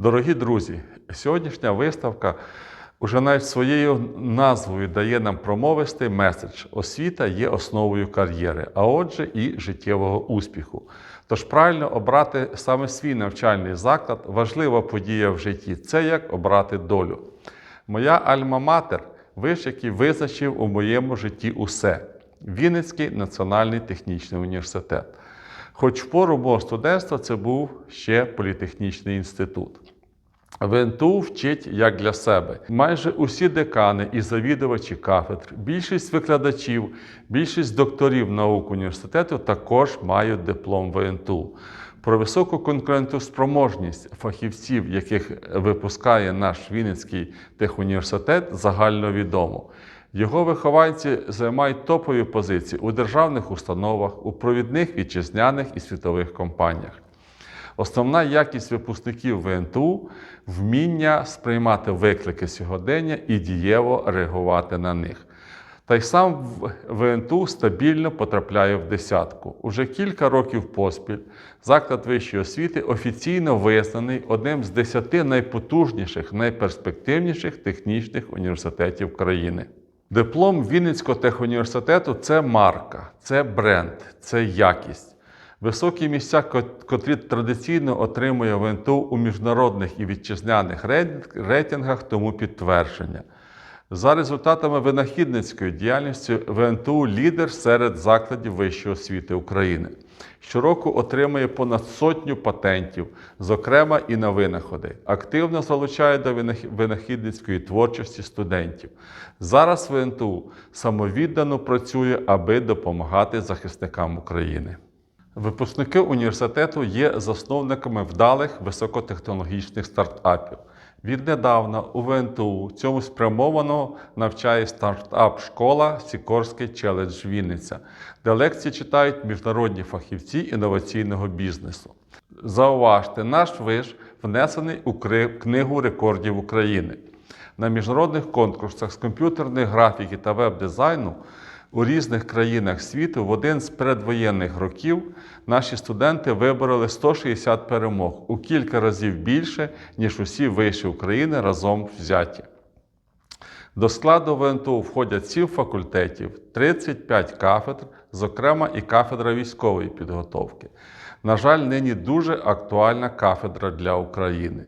Дорогі друзі, сьогоднішня виставка уже навіть своєю назвою дає нам промовистий меседж. Освіта є основою кар'єри, а отже, і життєвого успіху. Тож правильно обрати саме свій навчальний заклад важлива подія в житті це як обрати долю. Моя альма-матер виш, який визначив у моєму житті усе Вінницький національний технічний університет. Хоч в пору мого студентства це був ще політехнічний інститут. ВНТУ вчить як для себе. Майже усі декани і завідувачі кафедр, більшість викладачів, більшість докторів наук університету також мають диплом ВНТУ. Про високу конкурентоспроможність фахівців, яких випускає наш Вінницький техуніверситет, загально відомо. Його вихованці займають топові позиції у державних установах, у провідних вітчизняних і світових компаніях. Основна якість випускників ВНТУ вміння сприймати виклики сьогодення і дієво реагувати на них. Та й сам ВНТУ стабільно потрапляє в десятку. Уже кілька років поспіль заклад вищої освіти офіційно визнаний одним з десяти найпотужніших, найперспективніших технічних університетів країни. Диплом Вінницького техуніверситету це марка, це бренд, це якість. Високі місця, котрі традиційно отримує ВНТУ у міжнародних і вітчизняних рейтингах, тому підтвердження. За результатами винахідницької діяльності ВНТУ лідер серед закладів вищої освіти України. Щороку отримує понад сотню патентів, зокрема і на винаходи. Активно залучає до винахідницької творчості студентів. Зараз ВНТУ самовіддано працює, аби допомагати захисникам України. Випускники університету є засновниками вдалих високотехнологічних стартапів. Віднедавна у ВНТУ цьому спрямовано навчає стартап-школа Сікорський челендж Вінниця, де лекції читають міжнародні фахівці інноваційного бізнесу. Зауважте, наш виш внесений у Книгу рекордів України. На міжнародних конкурсах з комп'ютерної графіки та веб-дизайну у різних країнах світу в один з передвоєнних років наші студенти вибороли 160 перемог у кілька разів більше, ніж усі виші України разом взяті. До складу ВНТУ входять 7 факультетів, 35 кафедр, зокрема і кафедра військової підготовки. На жаль, нині дуже актуальна кафедра для України.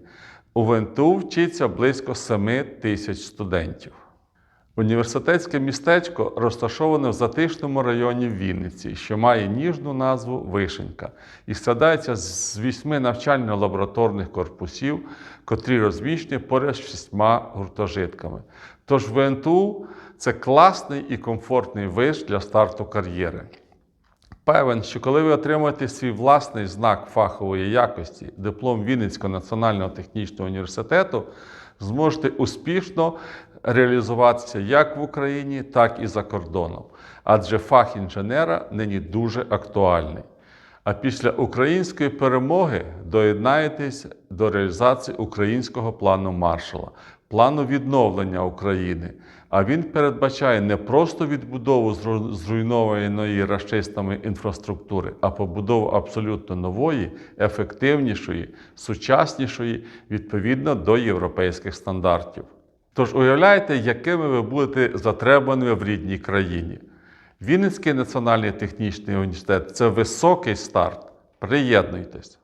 У ВНТУ вчиться близько 7 тисяч студентів. Університетське містечко розташоване в затишному районі Вінниці, що має ніжну назву Вишенька, і складається з вісьми навчально-лабораторних корпусів, котрі розміщені поряд з шістьма гуртожитками. Тож ВНТУ це класний і комфортний виш для старту кар'єри. Певен, що коли ви отримаєте свій власний знак фахової якості, диплом Вінницького національного технічного університету, зможете успішно реалізуватися як в Україні, так і за кордоном. Адже фах інженера нині дуже актуальний. А після української перемоги доєднаєтесь до реалізації українського плану Маршала, плану відновлення України. А він передбачає не просто відбудову зруйнованої рашистами інфраструктури, а побудову абсолютно нової, ефективнішої, сучаснішої відповідно до європейських стандартів. Тож уявляєте, якими ви будете затребаними в рідній країні. Вінницький національний технічний університет це високий старт. Приєднуйтесь.